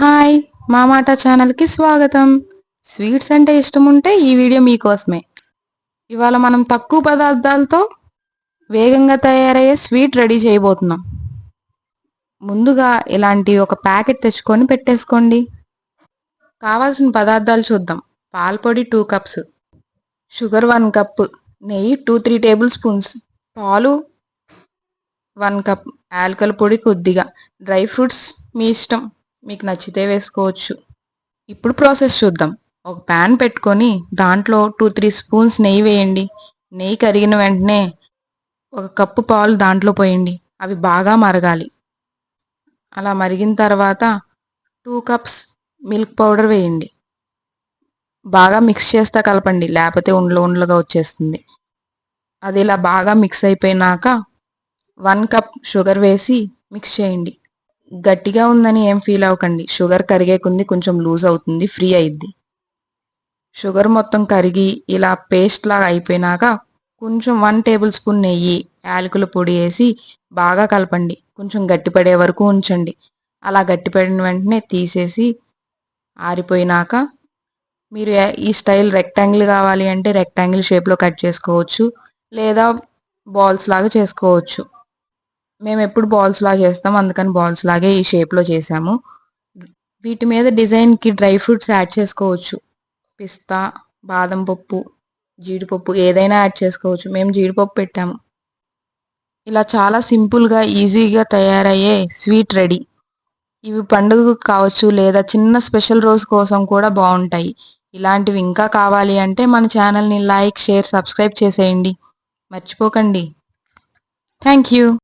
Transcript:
Hi మా మాట ఛానల్కి స్వాగతం. స్వీట్స్ అంటే ఇష్టం ఉంటే ఈ వీడియో మీకోసమే. ఇవాళ మనం తక్కువ పదార్థాలతో వేగంగా తయారయ్యే స్వీట్ రెడీ చేయబోతున్నాం. ముందుగా ఇలాంటి ఒక ప్యాకెట్ తెచ్చుకొని పెట్టేసుకోండి. కావాల్సిన పదార్థాలు చూద్దాం. పాలపొడి two cups sugar one cup నెయ్యి టూ త్రీ టేబుల్ స్పూన్స్ పాలు వన్ కప్ యాలకల పొడి కొద్దిగా. డ్రై ఫ్రూట్స్ మీ ఇష్టం. మీకు నచ్చితే వేసుకోవచ్చు. ఇప్పుడు ప్రాసెస్ చూద్దాం. ఒక ప్యాన్ పెట్టుకొని దాంట్లో టూ త్రీ స్పూన్స్ నెయ్యి వేయండి. నెయ్యి కరిగిన వెంటనే ఒక కప్పు పాలు దాంట్లో పోయండి. అవి బాగా మరగాలి. అలా మరిగిన తర్వాత టూ కప్స్ మిల్క్ పౌడర్ వేయండి. బాగా మిక్స్ చేస్తా కలపండి. లేకపోతే ఉండలు ఉండలుగా వచ్చేస్తుంది. అది ఇలా బాగా మిక్స్ అయిపోయినాక వన్ కప్ షుగర్ వేసి మిక్స్ చేయండి. గట్టిగా ఉందని ఏం ఫీల్ అవ్వకండి. షుగర్ కరిగేకుంది కొంచెం లూజ్ అవుతుంది ఫ్రీ అయిద్ది. షుగర్ మొత్తం కరిగి ఇలా పేస్ట్ లాగా అయిపోయినాక కొంచెం వన్ టేబుల్ స్పూన్ నెయ్యి యాలకుల పొడి వేసి బాగా కలపండి. కొంచెం గట్టిపడే వరకు ఉంచండి. అలా గట్టిపడిన వెంటనే తీసేసి ఆరిపోయినాక మీరు ఈ స్టైల్ రెక్టాంగిల్ కావాలి అంటే రెక్టాంగిల్ షేప్లో కట్ చేసుకోవచ్చు లేదా బాల్స్ లాగా చేసుకోవచ్చు. మేము ఎప్పుడు బాల్స్ లాగా చేస్తాం అందుకని బాల్స్ లాగే ఈ షేప్లో చేసాము. వీటి మీద డిజైన్కి డ్రై ఫ్రూట్స్ యాడ్ చేసుకోవచ్చు. పిస్తా బాదం పప్పు జీడిపప్పు ఏదైనా యాడ్ చేసుకోవచ్చు. మేము జీడిపప్పు పెట్టాము. ఇలా చాలా సింపుల్గా ఈజీగా తయారయ్యే స్వీట్ రెడీ ఇవి పండుగ కావచ్చు లేదా చిన్న స్పెషల్ రోజు కోసం కూడా బాగుంటాయి. ఇలాంటివి ఇంకా కావాలి అంటే మన ఛానల్ని లైక్ షేర్ సబ్స్క్రైబ్ చేసేయండి. మర్చిపోకండి. Thank you